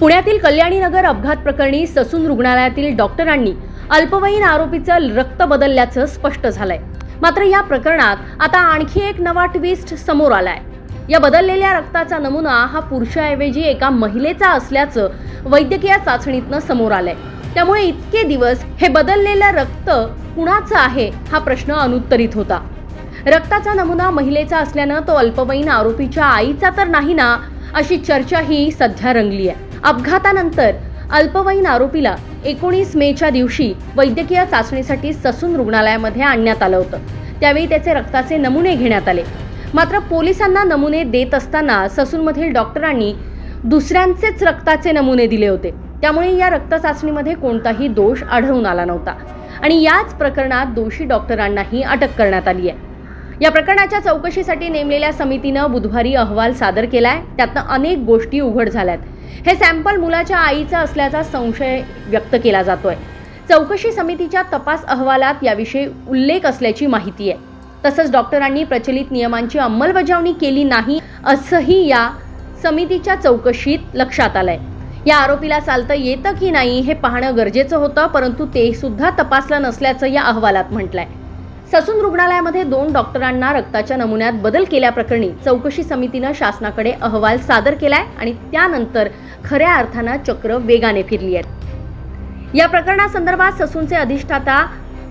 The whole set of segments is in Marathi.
पुण्यातील कल्याणीनगर अपघात प्रकरणी ससून रुग्णालयातील डॉक्टरांनी अल्पवयीन आरोपीचं रक्त बदलल्याचं स्पष्ट झालंय. मात्र या प्रकरणात आता आणखी एक नवा ट्विस्ट समोर आलाय. या बदललेल्या रक्ताचा नमुना हा पुरुषाऐवजी एका महिलेचा असल्याचं वैद्यकीय चाचणीतनं समोर आलंय. त्यामुळे इतके दिवस हे बदललेलं रक्त कुणाचं आहे हा प्रश्न अनुत्तरित होता. रक्ताचा नमुना महिलेचा असल्यानं तो अल्पवयीन आरोपीच्या आईचा तर नाही ना अशी चर्चाही सध्या रंगली आहे अपघातानंतर अल्पवयीन आरोपीला एकोणीस मेच्या दिवशी वैद्यकीय चाचणीसाठी ससून रुग्णालयामध्ये आणण्यात आलं होतं. त्यावेळी त्याचे रक्ताचे नमुने घेण्यात आले. मात्र पोलिसांना नमुने देत असताना ससूनमधील डॉक्टरांनी दुसऱ्यांचेच रक्ताचे नमुने दिले होते. त्यामुळे या रक्त चाचणीमध्ये कोणताही दोष आढळून आला नव्हता. आणि याच प्रकरणात दोषी डॉक्टरांनाही अटक करण्यात आली आहे. या प्रकरणाच्या चौकशीसाठी नेमलेल्या समितीनं बुधवारी अहवाल सादर केलाय. त्यातनं अनेक गोष्टी उघड झाल्यात. हे सॅम्पल मुलाच्या आईचं असल्याचा संशय व्यक्त केला जातोय. चौकशी समितीच्या तपास अहवालात याविषयी उल्लेख असल्याची माहिती आहे. तसंच डॉक्टरांनी प्रचलित नियमांची अंमलबजावणी केली नाही असंही या समितीच्या चौकशीत लक्षात आलंय. या आरोपीला चालतं येतं की नाही हे पाहणं गरजेचं होतं परंतु ते सुद्धा तपासलं नसल्याचं या अहवालात म्हटलंय. ससून रुग्णालयामध्ये दोन डॉक्टरांना रक्ताच्या नमुन्यात बदल केल्याप्रकरणी चौकशी समितीनं शासनाकडे अहवाल सादर केलाय आणि त्यानंतर खऱ्या अर्थानं चक्र वेगाने फिरली आहेत. या प्रकरणासंदर्भात ससूनचे अधिष्ठाता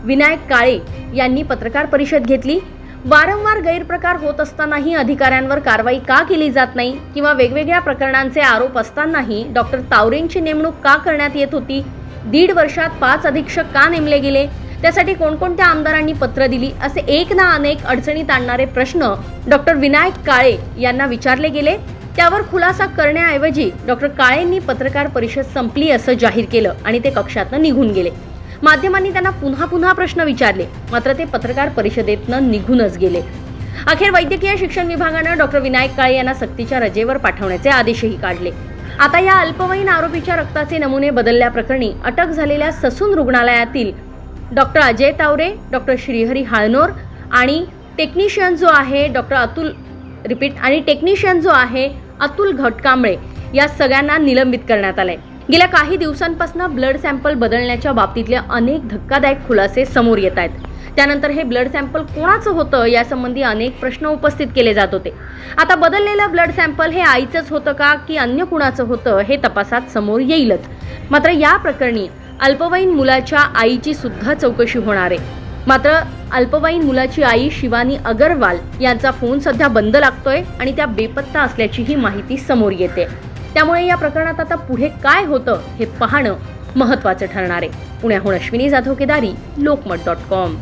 विनायक काळे यांनी पत्रकार परिषद घेतली. वारंवार गैरप्रकार होत असतानाही अधिकाऱ्यांवर कारवाई का केली जात नाही किंवा वेगवेगळ्या प्रकरणांचे आरोप असतानाही डॉक्टर तावरेंची नेमणूक का करण्यात येत होती? दीड वर्षात पाच अधीक्षक का नेमले गेले? त्यासाठी कोणकोणत्या आमदारांनी पत्र दिली असे एक ना अनेक अडचणीत आणणारे प्रश्न डॉक्टर विनायक काळे यांना विचारले गेले. त्यावर खुलासा करण्याऐवजी डॉक्टर काळेंनी पत्रकार परिषद संपली असं जाहीर केलं आणि ते कक्षातनं निघून गेले. माध्यमांनी त्यांना पुन्हा पुन्हा प्रश्न विचारले मात्र ते पत्रकार परिषदेतनं निघूनच गेले. अखेर वैद्यकीय शिक्षण विभागानं डॉक्टर विनायक काळे यांना सक्तीच्या रजेवर पाठवण्याचे आदेशही काढले. आता या अल्पवयीन आरोपीच्या रक्ताचे नमुने बदलल्याप्रकरणी अटक झालेल्या ससून रुग्णालयातील डॉक्टर अजय तावरे डॉक्टर श्रीहरी हाळनोर आणि टेक्निशियन जो आहे डॉक्टर अतुल रिपीट आणि टेक्निशियन जो आहे अतुल घटकांबळे या सगळ्यांना निलंबित करण्यात आलंय. गेल्या काही दिवसांपासून ब्लड सॅम्पल बदलण्याच्या बाबतीतले अनेक धक्कादायक खुलासे समोर येत आहेत. त्यानंतर हे ब्लड सॅम्पल कोणाचं होतं यासंबंधी अनेक प्रश्न उपस्थित केले जात होते. आता बदललेलं ब्लड सॅम्पल हे आईचंच होतं का की अन्य कुणाचं होतं हे तपासात समोर येईलच. मात्र या प्रकरणी अल्पवयीन मुलाच्या आईची सुद्धा चौकशी होणार आहे. मात्र अल्पवयीन मुलाची आई शिवानी अगरवाल यांचा फोन सध्या बंद लागतोय आणि त्या बेपत्ता असल्याचीही माहिती समोर येते. त्यामुळे या प्रकरणात आता पुढे काय होतं हे पाहणं महत्त्वाचं ठरणार आहे. पुण्याहून अश्विनी जाधव केदारी लोकमत डॉट कॉम.